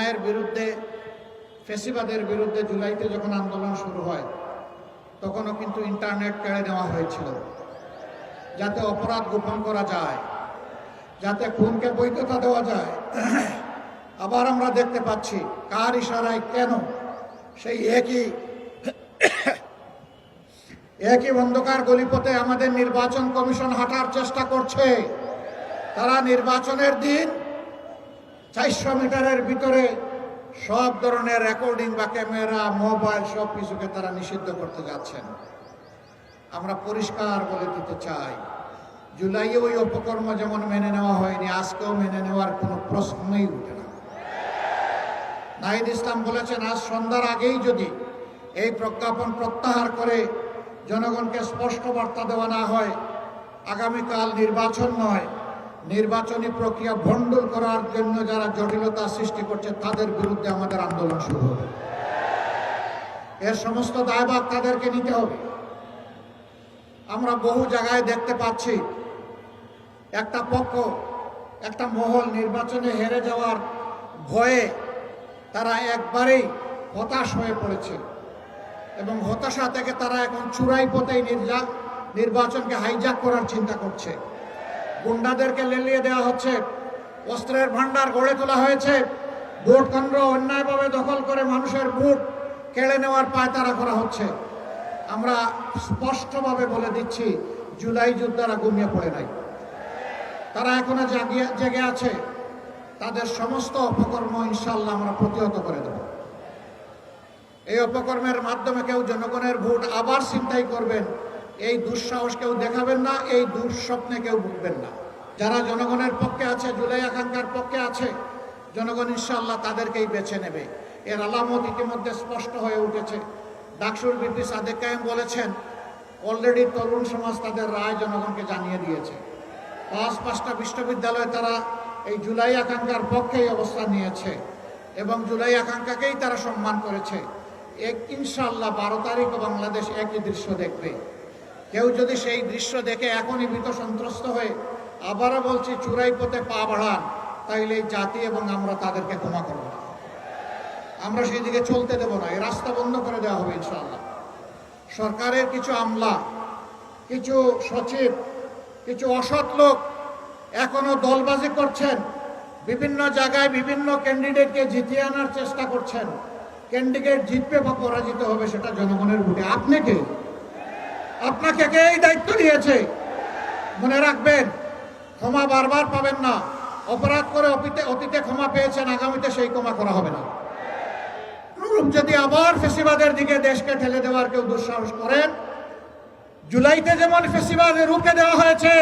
অন্যায়ের বিরুদ্ধে, ফেসিবাদের বিরুদ্ধে জুলাইতে যখন আন্দোলন শুরু হয়, তখনও কিন্তু ইন্টারনেট কেড়ে নেওয়া হয়েছিল। যাতে অপরাধ গোপন করা যায়, যাতে খুনকে বৈধতা দেওয়া যায়। আবার আমরা দেখতে পাচ্ছি, কার ইশারায় কেন সেই একই একই অন্ধকার গলিপথে আমাদের নির্বাচন কমিশন হাঁটার চেষ্টা করছে। তারা নির্বাচনের দিন চারশো মিটারের ভিতরে সব ধরনের রেকর্ডিং বা ক্যামেরা, মোবাইল সব কিছুকে তারা নিষিদ্ধ করতে যাচ্ছেন। আমরা পরিষ্কার বলে দিতে চাই, জুলাইয়ে ওই উপকর্ম যেমন মেনে নেওয়া হয়নি, আজকেও মেনে নেওয়ার কোনো প্রশ্নই উঠে না। নাহিদ ইসলাম বলেছেন, আজ সন্ধ্যার আগেই যদি এই প্রজ্ঞাপন প্রত্যাহার করে জনগণকে স্পষ্ট বার্তা দেওয়া না হয়, আগামীকাল নির্বাচন নয়। নির্বাচনী প্রক্রিয়া ভণ্ডুল করার জন্য যারা জটিলতা সৃষ্টি করছে, তাদের বিরুদ্ধে আমাদের আন্দোলন শুরু হবে। এর সমস্ত দায়ভাগ তাদেরকে নিতে হবে। আমরা বহু জায়গায় দেখতে পাচ্ছি, একটা পক্ষ, একটা মহল নির্বাচনে হেরে যাওয়ার ভয়ে তারা একবারেই হতাশ হয়ে পড়েছে এবং হতাশা থেকে তারা এখন চূড়াই পথেই নির্বাচনকে হাইজাক করার চিন্তা করছে। গুন্ডাদেরকে লেলিয়ে দেওয়া হচ্ছে। অস্ত্রের ভান্ডার গড়ে তোলা হয়েছে। ভোট কেন্দ্র অন্যায়ভাবে দখল করে মানুষের ভোট কেড়ে নেওয়ার পায়তারা করা হচ্ছে। আমরা স্পষ্টভাবে বলে দিচ্ছি, জুলাই যোদ্ধারা ঘুমিয়ে পড়ে নাই। তারা এখনও জাগিয়ে, জেগে আছে। তাদের সমস্ত অপকর্ম ইনশাল্লাহ আমরা প্রতিহত করে দেব। এই অপকর্মের মাধ্যমে কেউ জনগণের ভোট আবার চিন্তাই করবেন। এই দুঃসাহস কেউ দেখাবেন না, এই দুঃস্বপ্নে কেউ ভুগবেন না। যারা জনগণের পক্ষে আছে, জুলাই আকাঙ্ক্ষার পক্ষে আছে, জনগণ ইনশাল্লাহ তাদেরকেই বেছে নেবে। এর আলামত ইতিমধ্যে স্পষ্ট হয়ে উঠেছে। ডাকসুর বিপি সাদেক কায়েম বলেছেন, অলরেডি তরুণ সমাজ তাদের রায় জনগণকে জানিয়ে দিয়েছে। পাঁচ পাঁচটা বিশ্ববিদ্যালয়ে তারা এই জুলাই আকাঙ্ক্ষার পক্ষেই অবস্থান নিয়েছে এবং জুলাই আকাঙ্ক্ষাকেই তারা সম্মান করেছে। এক ইনশাল্লাহ বারো তারিখ বাংলাদেশ একই দৃশ্য দেখবে। কেউ যদি সেই দৃশ্য দেখে এখনই ভীত সন্ত্রস্ত হয়ে আবারও বলছি, চূড়াই পথে পা বাড়ান তাইলে এই জাতি এবং আমরা তাদেরকে ক্ষমা করব আমরা সেই দিকে চলতে দেব না, এই রাস্তা বন্ধ করে দেওয়া হবে ইনশাল্লাহ সরকারের কিছু আমলা, কিছু সচিব, কিছু অসৎ লোক এখনও দলবাজি করছেন, বিভিন্ন জায়গায় বিভিন্ন ক্যান্ডিডেটকে জিতিয়ে আনার চেষ্টা করছেন। ক্যান্ডিডেট জিতবে বা পরাজিত হবে সেটা জনগণের ভোটে। আপনি কে? আপনাকে কে এই দায়িত্ব দিয়েছে? মনে রাখবেন, ক্ষমা বারবার পাবেন না। অপরাধ করে অতীতে অতীতে ক্ষমা পেয়েছেন, আগামীতে সেই ক্ষমা করা হবে না। যদি আবার ফেসিবাদের দিকে দেশকে ঠেলে দেওয়ার কেউ দুঃসাহস করেন, জুলাইতে যেমন ফেসিবাদে রুখে দেওয়া হয়েছে,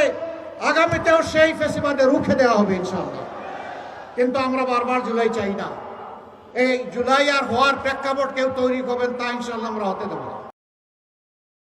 আগামীতেও সেই ফেসিবাদে রুখে দেওয়া হবে, ইনশাআল্লাহ। কিন্তু আমরা বারবার জুলাই চাই না। এই জুলাই আর হওয়ার প্রেক্ষাপট কেউ তৈরি করবেন তা ইনশাল্লাহ আমরা হতে দেবো